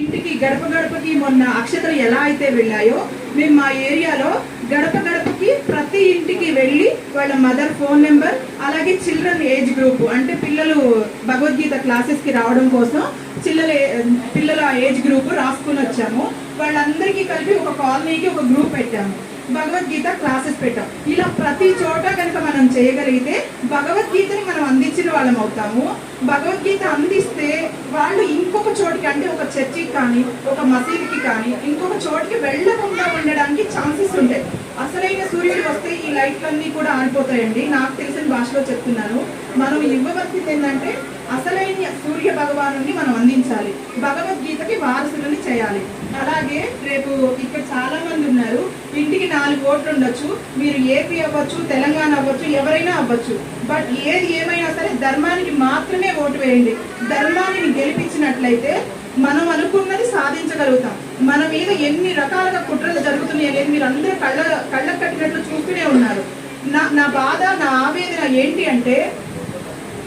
ఇంటికి గడప గడపకి మొన్న అక్షతలు ఎలా అయితే వెళ్ళాయో మేము మా ఏరియాలో గడప గడపకి ప్రతి ఇంటికి వెళ్ళి వాళ్ళ మదర్ ఫోన్ నెంబర్ అలాగే చిల్డ్రన్ ఏజ్ గ్రూప్ అంటే పిల్లలు భగవద్గీత క్లాసెస్కి రావడం కోసం చిల్లల పిల్లల ఏజ్ గ్రూప్ రాసుకుని వచ్చాము. వాళ్ళందరికీ కలిపి ఒక కాలనీకి ఒక గ్రూప్ పెట్టాము. భగవద్గీత క్లాసెస్ పెట్టాం. ఇలా ప్రతి చోట కనుక మనం చేయగలిగితే భగవద్గీతని మనం అందించిన వాళ్ళం అవుతాము. భగవద్గీత అందిస్తే ఇంకొక చోటికి అంటే ఒక చర్చికి కానీ ఒక మసీదుకి కానీ ఇంకొక చోటికి వెళ్ళకుండా ఉండడానికి ఛాన్సెస్ ఉంటాయి. అసలైన సూర్యుడు వస్తే ఈ లైట్లన్నీ కూడా ఆడిపోతాయండి నాకు తెలిసిన భాషలో చెప్తున్నాను. మనం ఇవ్వవలసింది ఏంటంటే అసలైన సూర్య భగవాను మనం అందించాలి. భగవద్గీతకి వారసులని చేయాలి. అలాగే రేపు ఇక్కడ చాలా మంది ఉన్నారు. నాలుగు ఓట్లు ఉండొచ్చు మీరు ఏపీ అవ్వచ్చు తెలంగాణ అవ్వచ్చు ఎవరైనా అవ్వచ్చు. బట్ ఏది ఏమైనా సరే ధర్మానికి మాత్రమే ఓటు వేయండి. ధర్మాన్ని గెలిపించినట్లయితే మనం అనుకున్నది సాధించగలుగుతాం. మన మీద ఎన్ని రకాలుగా కుట్రలు జరుగుతున్నాయి అనేది మీరు అందరూ కళ్ళ కళ్ళకు కట్టినట్లు చూస్తూనే ఉన్నారు. నా నా బాధ నా ఆవేదన ఏంటి అంటే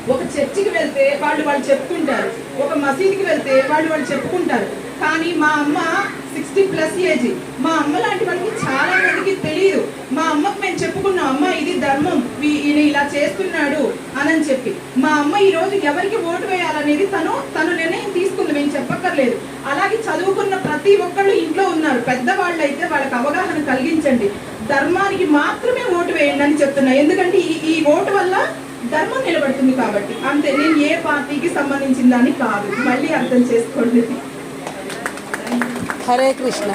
ఒక చర్చికి వెళ్తే వాళ్ళు వాళ్ళు చెప్పుకుంటారు. ఒక మసీదుకి వెళ్తే వాళ్ళు వాళ్ళు చెప్పుకుంటారు. కానీ మా అమ్మ సిక్స్టీ ప్లస్ ఏజ్ మా అమ్మ లాంటి వాళ్ళకి చాలా మందికి తెలియదు మా అమ్మకు మేము చెప్పుకున్నాం అమ్మ ఇది ధర్మం వీ- ఈయన ఇలా చేస్తున్నాడు అని చెప్పి. మా అమ్మ ఈ రోజు ఎవరికి ఓటు వేయాలనేది తను తను నిర్ణయం తీసుకుంది మేము చెప్పక్కర్లేదు. అలాగే చదువుకున్న ప్రతి ఒక్కళ్ళు ఇంట్లో ఉన్నారు. పెద్దవాళ్ళు అయితే వాళ్ళకి అవగాహన కలిగించండి. ధర్మానికి మాత్రమే ఓటు వేయండి అని చెప్తున్నా. ఎందుకంటే ఈ ఈ ఓటు వల్ల ధర్మం నిలబడుతుంది కాబట్టి. అంతే నేను ఏ పార్టీకి సంబంధించిందని కాదు. మళ్ళీ అర్థం చేసుకోండి. హరే కృష్ణ.